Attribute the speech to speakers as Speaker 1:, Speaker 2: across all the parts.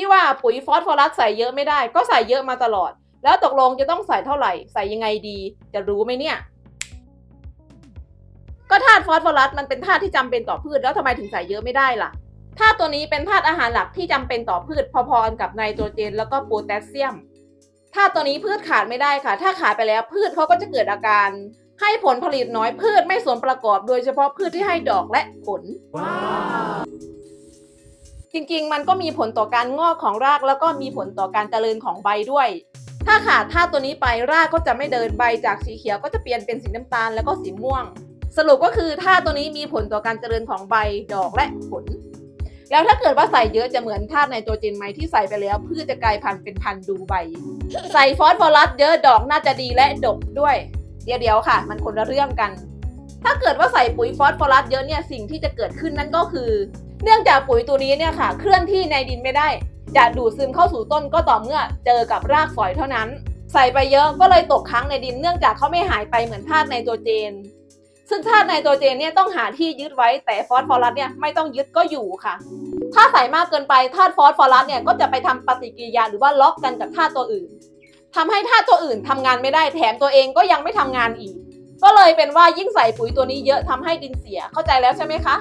Speaker 1: ที่ว่าปุ๋ยฟอสฟอรัสใส่เยอะไม่ได้ ก็ใส่เยอะมาตลอด แล้วตกลงจะต้องใส่เท่าไหร่ ใส่ยังไงดี จะรู้ไหมเนี่ย ก็ธาตุฟอสฟอรัสมันเป็นธาตุที่จำเป็นต่อพืช แล้วทำไมถึงใส่เยอะไม่ได้ล่ะธาตุตัวนี้เป็นธาตุอาหารหลักที่จำเป็นต่อพืชพอๆกันกับไนโตรเจน แล้วก็โพแทสเซียมธาตุตัวนี้พืชขาดไม่ได้ค่ะ ถ้าขาดไปแล้วพืชเขาก็จะเกิดอาการ ให้ผลผลิตน้อยพืชไม่สมประกอบ โดยเฉพาะพืชที่ให้ดอกและผล จริงๆ มันก็มีผลต่อการงอกของรากแล้วก็มีผลต่อการเจริญของใบด้วย ถ้าขาดธาตุตัวนี้ไปรากก็จะไม่เดินใบจากสีเขียวก็จะเปลี่ยนเป็นสีน้ำตาลแล้วก็สีม่วง สรุปก็คือธาตุตัวนี้มีผลต่อการเจริญของใบดอกและผล แล้วถ้าเกิดว่าใส่เยอะจะเหมือนธาตุไนโตรเจนไหมที่ใส่ไปแล้วพืชจะกลายพันธุ์เป็นพันธุ์ดูใบ ใส่ฟอสฟอรัสเยอะดอกน่าจะดีและดกด้วย เดี๋ยวเดี๋ยวๆค่ะ มันคนละเรื่องกัน ถ้าเกิดว่าใส่ปุ๋ยฟอสฟอรัสเยอะเนี่ยสิ่งที่จะเกิดขึ้นนั่นก็คือ เนื่องจากปุ๋ยตัวนี้เนี่ยค่ะ เคลื่อนที่ในดินไม่ได้ จะดูดซึมเข้าสู่ต้นก็ต่อเมื่อเจอกับรากฝอยเท่านั้น ใส่ไปเยอะก็เลยตกค้างในดิน เนื่องจากเขาไม่หายไปเหมือนธาตุไนโตรเจน ซึ่งธาตุไนโตรเจนเนี่ยต้องหาที่ยึดไว้แต่ฟอสฟอรัสเนี่ยไม่ต้องยึดก็อยู่ค่ะ ถ้าใส่มากเกินไปธาตุฟอสฟอรัสเนี่ยก็จะไปทำปฏิกิริยาหรือว่าล็อกกันกับธาตุตัวอื่นทำให้ธาตุตัวอื่นทำงานไม่ได้แถมตัวเองก็ยังไม่ทำงานอีก ก็เลยเป็นว่ายิ่งใส่ปุ๋ยตัวนี้เยอะทำให้ดินเสียเข้าใจแล้วใช่ไหมคะ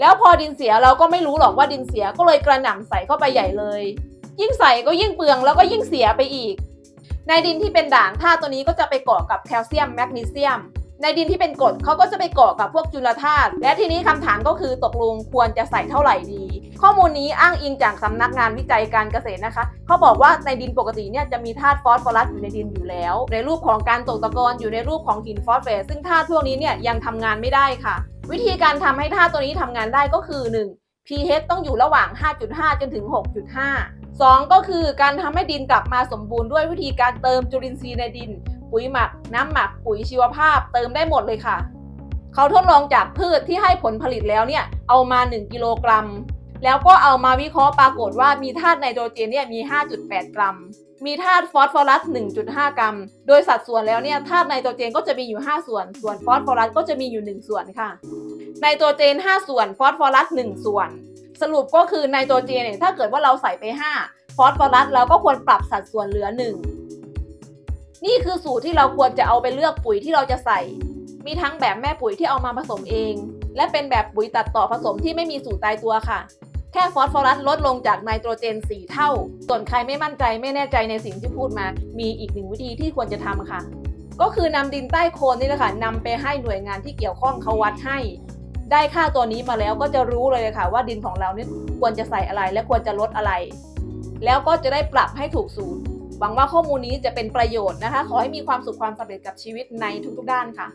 Speaker 1: แล้วพอดินเสียเราก็ไม่รู้หรอกว่าดินเสียก็เลยกระหน่ำใส่เข้าไปใหญ่เลย ยิ่งใส่ก็ยิ่งเปลืองแล้วก็ยิ่งเสียไปอีก ในดินที่เป็นด่างธาตุตัวนี้ก็จะไปเกาะกับแคลเซียมแมกนีเซียม ในดินที่เป็นกรดเขาก็จะไปเกาะกับพวกจุลธาตุและทีนี้คำถามก็คือตกลงควรจะใส่เท่าไหร่ดี ข้อมูลนี้อ้างอิงจากสำนักงานวิจัยการเกษตรนะคะเขาบอกว่าในดินปกติเนี่ยจะมีธาตุฟอสฟอรัสอยู่ในดินอยู่แล้ว ในรูปของการตกตะกอนอยู่ในรูปของหินฟอสเฟตซึ่งธาตุพวกนี้เนี่ยยังทำงานไม่ได้ค่ะ วิธีการทำให้ธาตุตัวนี้ทำงานได้ก็คือ 1. pH ต้องอยู่ระหว่าง 5.5 จนถึง 6.5 2 ก็คือการทำให้ดินกลับมาสมบูรณ์ด้วยวิธีการเติมจุลินทรีย์ในดิน ปุ๋ยหมัก น้ำหมัก ปุ๋ยชีวภาพ เติมได้หมดเลยค่ะ เขาทดลองจากพืชที่ให้ผลผลิตแล้วเนี่ย เอามา 1 กิโลกรัม แล้วก็เอามาวิเคราะห์ปรากฏว่ามีธาตุไนโตรเจนเนี่ยมี 5.8 กรัม มีธาตุฟอสฟอรัส 1.5 กรัม โดยสัดส่วนแล้วเนี่ยธาตุไนโตรเจนก็จะมีอยู่ 5 ส่วน ส่วนฟอสฟอรัสก็จะมีอยู่ 1 ส่วนค่ะ ไนโตรเจน 5 ส่วน ฟอสฟอรัส 1 ส่วน สรุปก็คือไนโตรเจนเนี่ยถ้าเกิดว่าเราใส่ไป 5 ฟอสฟอรัสเราก็ควรปรับสัดส่วนเหลือ 1 นี่คือสูตรที่เราควรจะเอาไปเลือกปุ๋ยที่เราจะใส่ มีทั้งแบบแม่ปุ๋ยที่เอามาผสมเอง และเป็นแบบปุ๋ยตัดต่อผสมที่ไม่มีสูตรตายตัวค่ะ แค่ฟอสฟอรัสลดลงจากไนโตรเจน 4 เท่า ส่วนใครไม่มั่นใจไม่แน่ใจในสิ่งที่พูดมา มีอีกหนึ่งวิธีที่ควรจะทำค่ะก็คือนำดินใต้โคนนี่แหละค่ะนำไปให้หน่วยงานที่เกี่ยวข้องเขาวัดให้ ได้ค่าตัวนี้มาแล้วก็จะรู้เลยค่ะว่าดินของเราเนี่ยควรจะใส่อะไรและควรจะลดอะไร แล้วก็จะได้ปรับให้ถูกสูตรหวังว่าข้อมูลนี้จะเป็นประโยชน์นะคะ ขอให้มีความสุขความสำเร็จกับชีวิตในทุกๆด้านค่ะ